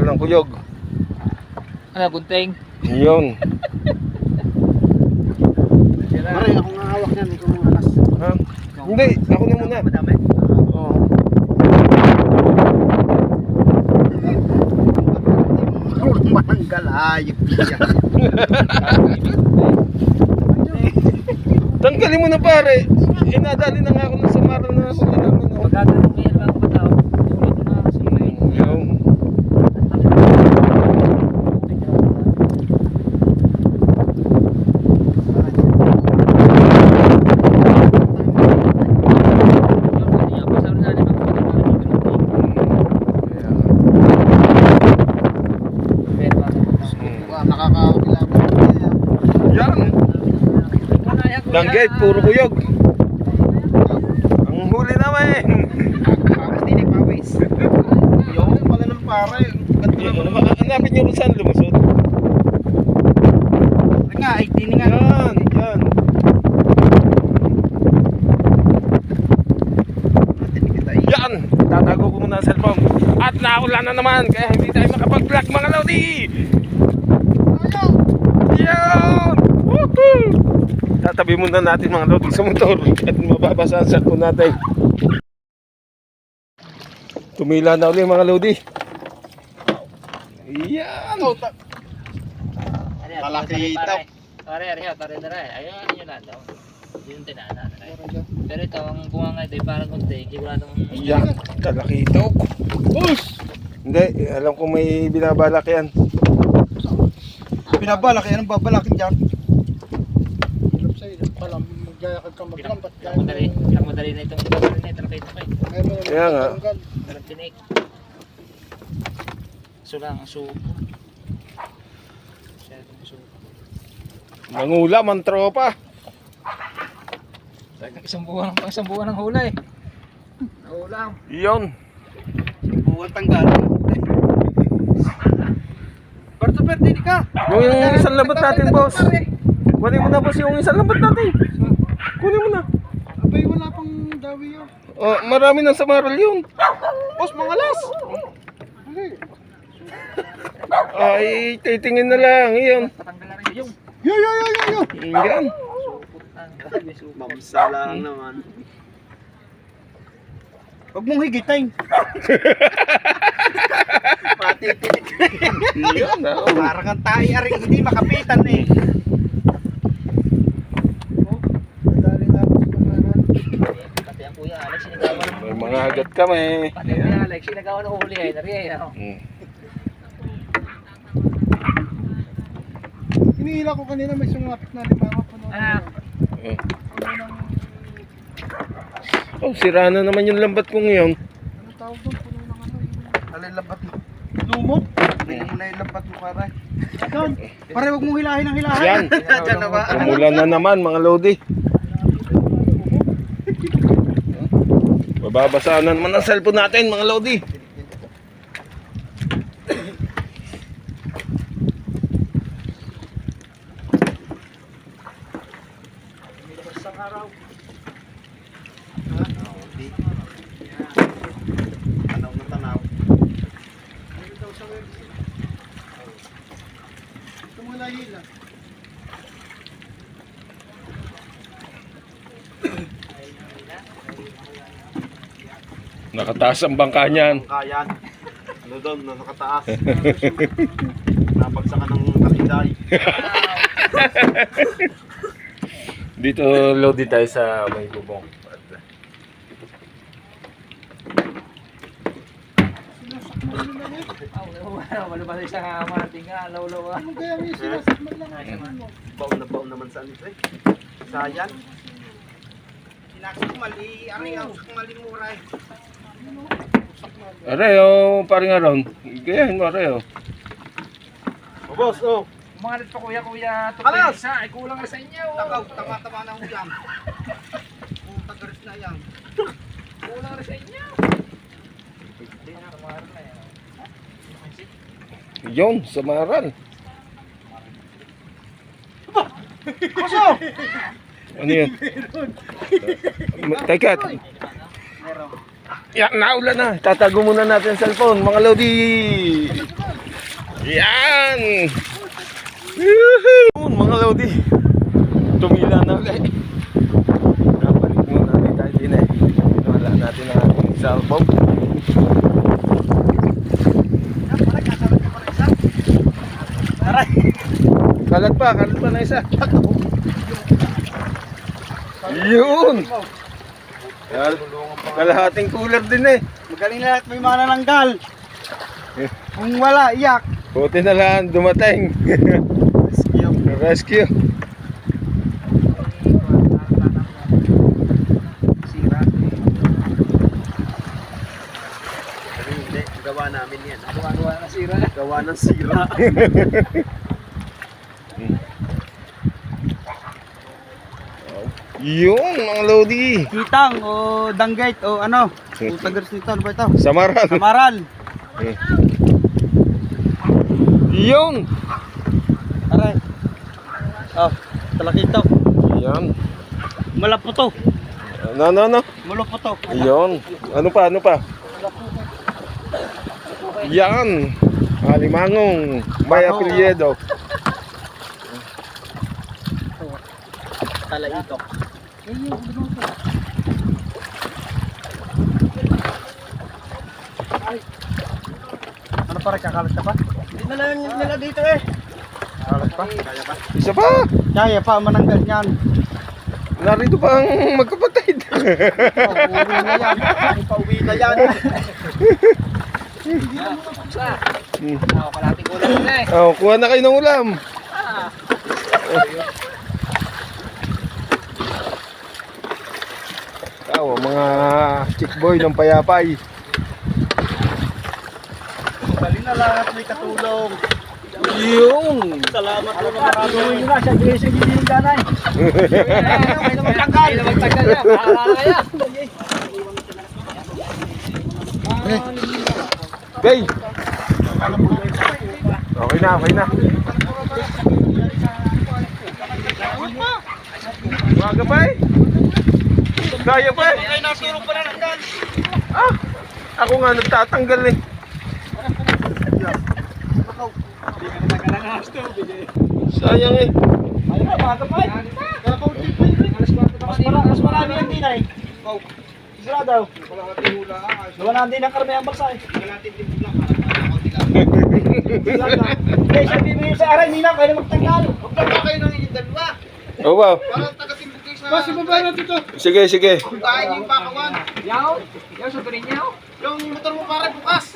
mananggal ng kuyog. Ano, gunting? Yun. Maray, ako nga hawak yan. Ikaw mga alas. Ha? Hindi, ako na muna. Madami? Oo. Mananggal. Ayop yan. Tanggalin mo na pare. Eh, nadali na nga ako ng samaran na ako naman. oh. Magkakaroon ko yan mga kapataw. Ulit na kasi ngayon. Yung, Wow, nakakakilabot na yan. Danggit, puro kuyog. Ang huli naman. Pawis din eh, pawis. Yung pala ng mo naman? Hanapin niyo kung saan lumusot. Nga, ay tiningan. Yan, yan. Yan! Tatago ko muna ang cellphone. At naulan na naman, kaya hindi tayo makapag-vlog mga lodi! Yan! Woohoo! Tatabi muna natin mga lodi sa motor at mababasa ang cellphone natin. Tumila na ulit mga lodi. Yan! Malaki ito. Pare, pare, pare, pare. Ayun, yun na daw. Yun tinana. Pero ito, ang bunga nga ito, ay parang kunti. Hindi wala nung... Yan! Kalaki ito. Bus! Hindi, alam ko may binabalak yan. Binabalak yan ang babalakin dyan. Pinakamadali, pinakamadali na itong pinakamadali na ito. Nakita ko eh. Kaya nga. Parang tinik. So lang, ang supo. Nangulam ang tropa. Talagang isang buwan, pang isang buwan ng hula eh. Naulam. Yon. Buwan tanggal. Barto per, hindi ka. Yung isang labat natin, boss. Kunin mo na, boss, yung isang labat natin. Kunin mo na. Abay, wala pang dawi yun. Oh, marami nang samaral yun. Boss, mga alas. Ay, titingin na lang. Iyon. Rin Yo, yo, yo, yo, yo. Yan. Mamsala lang naman. Huwag mong higitin. Matipilit. Yan. ah. Parang ang tayo aring hindi makapitan eh. Pati ang kuya Alex, sinagawa ng May mga hagat kami. Pati kuya Alex, sinagawa ng huli eh. Nari eh. ano? Hmm. Hinihila ko kanina may sumapit na lima puno. Ah, Eh. Oh, sira na naman yung lambat kong yun. Ano tawag doon? Puno ng ano? yung- Alay lambat mo. Lumot? Na yung lambat mo pare. Doon. Pare wag mong hilahin ang hilahin. Yan. Diyan na ba? Umulan na naman, mga lodi. Bababasaan na naman ang cellphone natin, mga lodi. Tanaw Nakataas ang bangka niyan. Kayan. Ano doon, na nakataas. Napagsakan ng katinday. Dito lodi tayo sa may bubong. wala ba sa marating nga, law-law ah. Ano kaya may sinasakman lang? Baon na baon naman sa ano eh. Sayan. Mali, ano yung mali muray. Areo, paring aron. Gayahin mo, Areo. O boss, oh. Mga nito kuya, kuya, Alas! isa, ay kulang na sa inyo. Takaw, tama-tama na ulam. Kung tagaris na yan. Kulang na sa inyo. Hindi na, kumahan na yan. Samaran. Puso! Ano yun? Ma- Teka. Yan, naulan na. Tatago muna natin ang cellphone, mga Lodi. Yan. Woohoo! Mga Lodi. Tumila na ulit. Nabalik muna natin tayo din eh. Wala natin ang ating cellphone. Kalat pa, kalat pa na isa. Yun! Kal kalahating cooler din eh. Magaling lahat may mga nananggal. Kung wala, iyak. Buti na lang dumating. Rescue. Hindi, gawa namin yan. Gawa-gawa na sira. Gawa ng sira. Yun, mga Lodi. Kitang o danggait o ano. Tagars nito, ano ba ito? Samaran. Samaral. Yun. Aray. Oh, talakito. Yan. Malaputo. No, no, no. Malaputo. Yun. Ano pa, ano pa? Yan. Alimangong. May Ano? apelyedo. Talaito. Ano pa rin, kakalat ka pa? Hindi na lang nila dito eh. Kakalat pa? Kaya pa? Isa pa. Kaya pa, mananggal yan. Narito pa ang magkapatid. Pauwi na yan. Pauwi na yan. Hmm. Ako kalating kulang na eh. Oh, kuha na kayo ng ulam. Tawa, mga chick boy ng payapay. Dali na lahat, may katulong. Yung! Salamat po na marami. Uwi na, siya hindi yung ganay. Ay, na magtanggal. Ay, na magtanggal na. Para kaya. Gay! Okay na, okay na. Pa eh. Kaya pa eh. Ay, natulog pa na nanggal. Ah, ako nga nagtatanggal eh. Sayang eh. Ay, maaga pa eh. Kakauti pa yun. Mas marami, mas marami yan din ay. Isra daw. Gawa na din ang karne ang baksa eh. Eh, sabi mo yun sa aray, Nina, kaya na magtanggal. Na kayo nang inyong dalawa. Oo ba? Parang taga-timbog Mas, ibaba na dito. Sige, sige. Tayo yung pakawan. Yaw. Yaw, sa rin yaw. Yung motor mo pare bukas.